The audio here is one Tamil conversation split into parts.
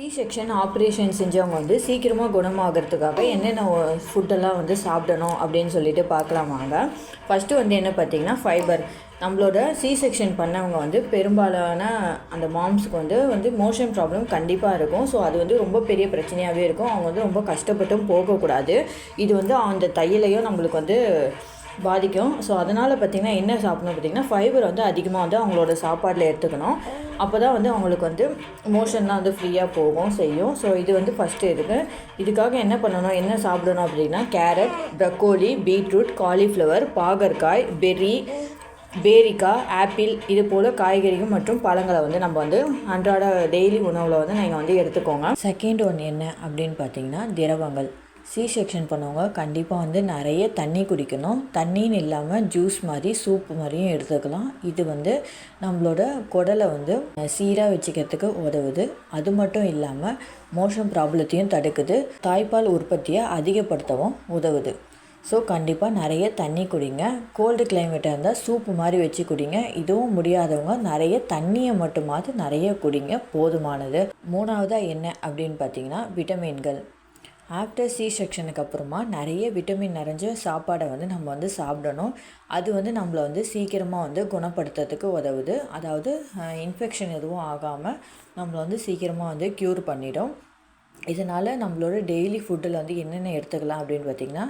சி செக்ஷன் ஆப்ரேஷன் செஞ்சவங்க வந்து சீக்கிரமாக குணமாகறதுக்காக என்னென்ன ஃபுட்டெல்லாம் வந்து சாப்பிடணும் அப்படின்னு சொல்லிட்டு பார்க்கலாம் வாங்க. ஃபஸ்ட்டு வந்து என்ன பார்த்திங்கன்னா ஃபைபர் நம்மளோட சி செக்ஷன் பண்ணவங்க வந்து பெரும்பாலான அந்த மாம்ஸுக்கு வந்து வந்து மோஷன் ப்ராப்ளம் கண்டிப்பாக இருக்கும். ஸோ அது வந்து ரொம்ப பெரிய பிரச்சனையாகவே இருக்கும். அவங்க வந்து ரொம்ப கஷ்டப்பட்டும் போகக்கூடாது. இது வந்து அந்த தையலையும் நம்மளுக்கு வந்து பாதிக்கும். ஸோ அதனால் பார்த்திங்கன்னா என்ன சாப்பிடணும் பார்த்திங்கன்னா ஃபைபர் வந்து அதிகமாக வந்து அவங்களோட சாப்பாட்டில் எடுத்துக்கணும். அப்போ தான் வந்து அவங்களுக்கு வந்து மோஷன்லாம் வந்து ஃப்ரீயாக போகும் செய்யும். ஸோ இது வந்து ஃபஸ்ட்டு இருக்குது இதுக்காக என்ன பண்ணணும்? என்ன சாப்பிடணும் அப்படின்னா கேரட் ப்ரக்கோலி பீட்ரூட் காலிஃப்ளவர் பாகற்காய் பெர்ரி பேரிக்காய் ஆப்பிள் இது போல் காய்கறிகள் மற்றும் பழங்களை வந்து நம்ம வந்து அன்றாட டெய்லி உணவில் வந்து நீங்கள் வந்து எடுத்துக்கோங்க. செகண்ட் ஒன் என்ன அப்படின்னு பார்த்தீங்கன்னா திரவங்கள். சி செக்ஷன் பண்ணவங்க கண்டிப்பாக வந்து நிறைய தண்ணி குடிக்கணும். தண்ணின்னு இல்லாமல் ஜூஸ் மாதிரி சூப் மாதிரியும் எடுத்துக்கலாம். இது வந்து நம்மளோட குடலை வந்து சீராக வச்சுக்கிறதுக்கு உதவுது. அது மட்டும் இல்லாமல் மோஷன் ப்ராப்ளத்தையும் தடுக்குது. தாய்ப்பால் உற்பத்தியை அதிகப்படுத்தவும் உதவுது. ஸோ கண்டிப்பாக நிறைய தண்ணி குடிங்க. கோல்டு கிளைமேட்டாக இருந்தால் சூப்பு மாதிரி வச்சு குடிங்க. இதுவும் முடியாதவங்க நிறைய தண்ணியை மட்டுமாவது நிறைய குடிங்க. போதுமானது. மூணாவதாக என்ன அப்படின்னு பார்த்தீங்கன்னா விட்டமின்கள் ஆஃப்டர் சி செக்ஷனுக்கு அப்புறமா நிறைய விட்டமின் நிறைஞ்ச சாப்பாடை வந்து நம்ம வந்து சாப்பிடணும். அது வந்து நம்மளை வந்து சீக்கிரமாக வந்து குணப்படுத்துறதுக்கு உதவுது. அதாவது இன்ஃபெக்ஷன் எதுவும் ஆகாமல் நம்மளை வந்து சீக்கிரமாக வந்து க்யூர் பண்ணிடும். இதனால் நம்மளோட டெய்லி ஃபுட்டில் வந்து என்னென்ன எடுத்துக்கலாம் அப்படின்னு பார்த்திங்கன்னா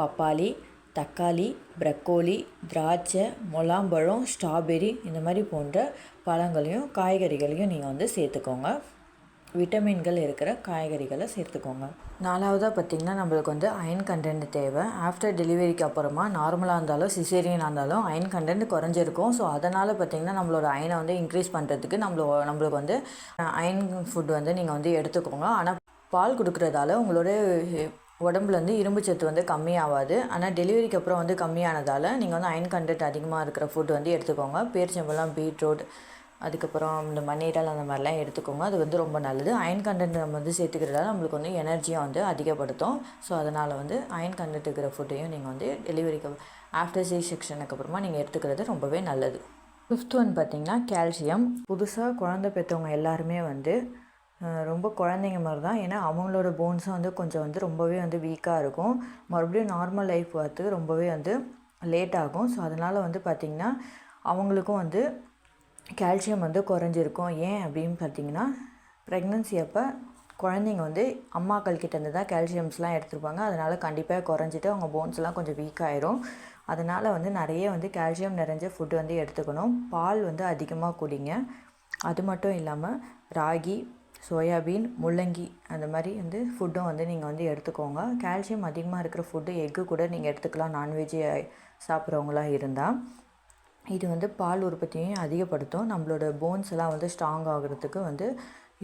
பப்பாளி தக்காளி ப்ரக்கோலி திராட்சை முலாம்பழம் ஸ்ட்ராபெரி இந்த மாதிரி போன்ற பழங்களையும் காய்கறிகளையும் நீங்கள் வந்து சேர்த்துக்கோங்க. விட்டமின்கள் இருக்கிற காய்கறிகளை சேர்த்துக்கோங்க. நாலாவதாக பார்த்திங்கன்னா நம்மளுக்கு வந்து அயன் கண்டென்ட் தேவை. ஆஃப்டர் டெலிவரிக்கு அப்புறமா நார்மலாக இருந்தாலும் சிசேரியனாக இருந்தாலும் அயன் கண்டென்ட் குறைஞ்சிருக்கும். ஸோ அதனால் பார்த்திங்கன்னா நம்மளோட அயனை வந்து இன்க்ரீஸ் பண்ணுறதுக்கு நம்மளோ நம்மளுக்கு வந்து அயன் ஃபுட் வந்து நீங்கள் வந்து எடுத்துக்கோங்க. ஆனால் பால் கொடுக்குறதால உங்களோட உடம்புல வந்து இரும்பு சத்து வந்து கம்மியாகாது ஆனால் டெலிவரிக்கு அப்புறம் வந்து கம்மியானதால் நீங்கள் வந்து அயன் கண்டென்ட் அதிகமாக இருக்கிற ஃபுட் வந்து எடுத்துக்கோங்க. பேரிச்சம்பழம் பீட்ரூட் அதுக்கப்புறம் இந்த மண்ணீரல் அந்த மாதிரிலாம் எடுத்துக்கோங்க. அது வந்து ரொம்ப நல்லது. அயன் கண்டென்ட் நம்ம வந்து சேர்த்துக்கிறதால நம்மளுக்கு வந்து எனர்ஜியை வந்து அதிகப்படுத்தும். ஸோ அதனால் வந்து அயன் கண்டென்ட் இருக்கிற ஃபுட்டையும் நீங்கள் வந்து டெலிவரிக்கு ஆஃப்டர் சி செக்ஷனுக்கு அப்புறமா நீங்கள் எடுத்துக்கிறது ரொம்பவே நல்லது. ஃபிஃப்த் ஒன் பார்த்திங்கன்னா கால்சியம் புதுசாக குழந்தை பெற்றவங்க எல்லாருமே வந்து ரொம்ப குழந்தைங்க மாதிரி தான் ஏன்னா அவங்களோட போன்ஸும் வந்து கொஞ்சம் வந்து ரொம்பவே வந்து வீக்காக இருக்கும். மறுபடியும் நார்மல் லைஃப் வரத்துக்கு ரொம்பவே வந்து லேட் ஆகும். ஸோ அதனால் வந்து பார்த்திங்கன்னா அவங்களுக்கும் வந்து கால்சியம் வந்து குறைஞ்சிருக்கும். ஏன் அப்படின்னு பார்த்தீங்கன்னா ப்ரெக்னன்சி அப்போ குழந்தைங்க வந்து அம்மாக்கள் கிட்டேருந்து தான் கால்சியம்ஸ்லாம் எடுத்துருப்பாங்க. அதனால் கண்டிப்பாக குறைஞ்சிட்டு அவங்க போன்ஸ்லாம் கொஞ்சம் வீக் ஆயிரும். அதனால் வந்து நிறைய வந்து கால்சியம் நிறைஞ்ச ஃபுட்டு வந்து எடுத்துக்கணும். பால் வந்து அதிகமாக குடிங்க. அது மட்டும் இல்லாமல் ராகி சோயாபீன் முள்ளங்கி அந்த மாதிரி வந்து ஃபுட்டும் வந்து நீங்கள் வந்து எடுத்துக்கோங்க. கால்சியம் அதிகமாக இருக்கிற ஃபுட்டு எக்கு கூட நீங்கள் எடுத்துக்கலாம். நான்வெஜ்ஜு சாப்பிட்றவங்களா இருந்தால் இது வந்து பால் உற்பத்தியையும் அதிகப்படுத்தும். நம்மளோட போன்ஸ் எல்லாம் வந்து ஸ்ட்ராங் ஆகிறதுக்கு வந்து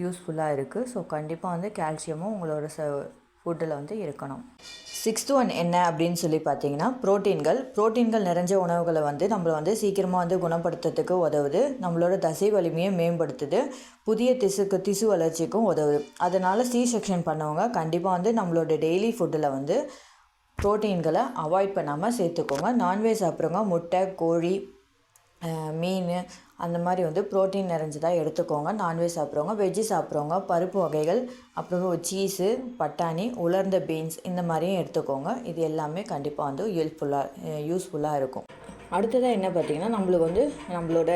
யூஸ்ஃபுல்லாக இருக்குது ஸோ கண்டிப்பாக வந்து கால்சியமும் உங்களோட ச ஃபுட்டில் வந்து இருக்கணும். சிக்ஸ்த்து ஒன் என்ன அப்படின்னு சொல்லி பார்த்தீங்கன்னா ப்ரோட்டீன்கள் ப்ரோட்டீன்கள் நிறைஞ்ச உணவுகளை வந்து நம்மளை வந்து சீக்கிரமாக வந்து குணப்படுத்துறதுக்கு உதவுது. நம்மளோட தசை வலிமையை மேம்படுத்துது. புதிய திசுக்கு திசு வளர்ச்சிக்கும் உதவுது. அதனால் சி செக்ஷன் பண்ணவங்க கண்டிப்பாக வந்து நம்மளோட டெய்லி ஃபுட்டில் வந்து ப்ரோட்டீன்களை அவாய்ட் பண்ணாமல் சேர்த்துக்கோங்க. நான்வெஜ் சாப்பிட்றவங்க முட்டை கோழி மீன் அந்த மாதிரி வந்து ப்ரோட்டீன் நிறைஞ்சதாக எடுத்துக்கோங்க. நான்வெஜ் சாப்பிட்றவங்க வெஜ்ஜு சாப்பிட்றவங்க பருப்பு வகைகள் அப்புறம் சீஸு பட்டாணி உலர்ந்த பீன்ஸ் இந்த மாதிரியும் எடுத்துக்கோங்க. இது எல்லாமே கண்டிப்பாக வந்து ஹெல்ப்ஃபுல்லாக யூஸ்ஃபுல்லாக இருக்கும். அடுத்ததாக என்ன பார்த்திங்கன்னா நம்மளுக்கு வந்து நம்மளோட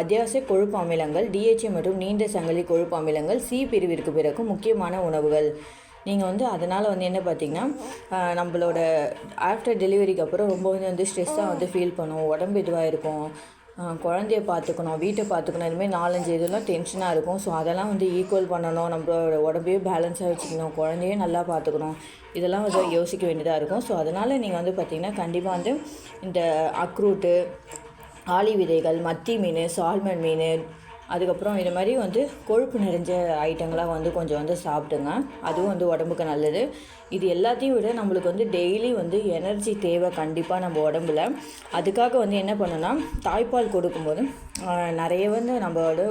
அத்தியாவசிய கொழுப்பு அமிலங்கள் டிஹெச்ஏ மற்றும் நீண்ட சங்கிலி கொழுப்பு அமிலங்கள் சி பிரிவிற்கு பிறகு முக்கியமான உணவுகள். நீங்கள் வந்து அதனால் வந்து என்ன பார்த்தீங்கன்னா நம்மளோட ஆஃப்டர் டெலிவரிக்கு அப்புறம் ரொம்ப வந்து ஸ்ட்ரெஸ்ஸாக வந்து ஃபீல் பண்ணுவோம். உடம்பு இதுவாக இருக்கும். குழந்தைய பார்த்துக்கணும் வீட்டை பார்த்துக்கணும். இதுமாதிரி நாலஞ்சு இதெல்லாம் டென்ஷனாக இருக்கும். ஸோ அதெல்லாம் வந்து ஈக்குவல் பண்ணணும். நம்மளோட உடம்பையும் பேலன்ஸாக வச்சுக்கணும். குழந்தையும் நல்லா பார்த்துக்கணும். இதெல்லாம் வந்து யோசிக்க வேண்டியதாக இருக்கும். ஸோ அதனால் நீங்கள் வந்து பார்த்திங்கன்னா கண்டிப்பாக வந்து இந்த அக்ரூட்டு ஆலி விதைகள் மத்தி மீன் சால்மன் மீன் அதுக்கப்புறம் இது மாதிரி வந்து கொழுப்பு நிறைஞ்ச ஐட்டங்களாக வந்து கொஞ்சம் வந்து சாப்பிடுங்க. அதுவும் வந்து உடம்புக்கு நல்லது. இது எல்லாத்தையும் விட நம்மளுக்கு வந்து டெய்லி வந்து எனர்ஜி தேவை கண்டிப்பாக நம்ம உடம்புல. அதுக்காக வந்து என்ன பண்ணோன்னா தாய்ப்பால் கொடுக்கும்போது நிறைய வந்து நம்மளோட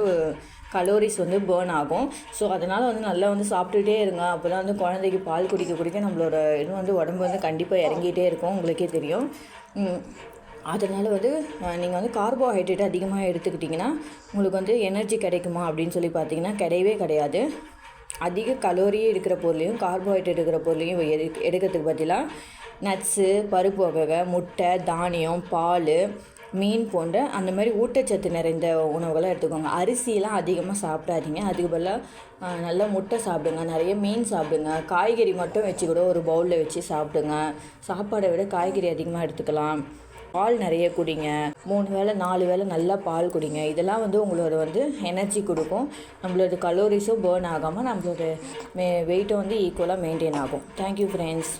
கலோரிஸ் வந்து பேர்ன் ஆகும். ஸோ அதனால் வந்து நல்லா வந்து சாப்பிட்டுட்டே இருங்க. அப்போ தான் வந்து குழந்தைக்கு பால் குடிக்க குடிக்க நம்மளோட இது வந்து உடம்பு வந்து கண்டிப்பாக இறங்கிட்டே இருக்கும். உங்களுக்கே தெரியும். அதனால் வந்து நீங்கள் வந்து கார்போஹைட்ரேட் அதிகமாக எடுத்துக்கிட்டிங்கன்னா உங்களுக்கு வந்து எனர்ஜி கிடைக்குமா அப்படின்னு சொல்லி பார்த்தீங்கன்னா கிடையவே கிடையாது. அதிக கலோரியே இருக்கிற பொருளையும் கார்போஹைட்ரேட் இருக்கிற பொருளையும் எடு எடுக்கிறதுக்கு பதிலாக நட்ஸு பருப்பு வகை முட்டை தானியம் பால் மீன் போன்ற அந்த மாதிரி ஊட்டச்சத்து நிறைந்த உணவுகளை எடுத்துக்கோங்க. அரிசியெலாம் அதிகமாக சாப்பிடாதீங்க. அதுக்கு பதிலாக நல்லா முட்டை சாப்பிடுங்க. நிறைய மீன் சாப்பிடுங்க. காய்கறி மட்டும் வச்சு கூட ஒரு பவுலில் வச்சு சாப்பிடுங்க. சாப்பாடை விட காய்கறி அதிகமாக எடுத்துக்கலாம். பால் நிறைய குடிங்க. மூணு வேளை நாலு வேளை நல்லா பால் குடிங்க. இதெல்லாம் வந்து உங்களோட வந்து எனர்ஜி கொடுக்கும். நம்மளோட கலோரிஸும் பேர்ன் ஆகாமல் நம்மளோட மே வெயிட்டும் வந்து ஈக்குவலாக மெயின்டைன் ஆகும். Thank you friends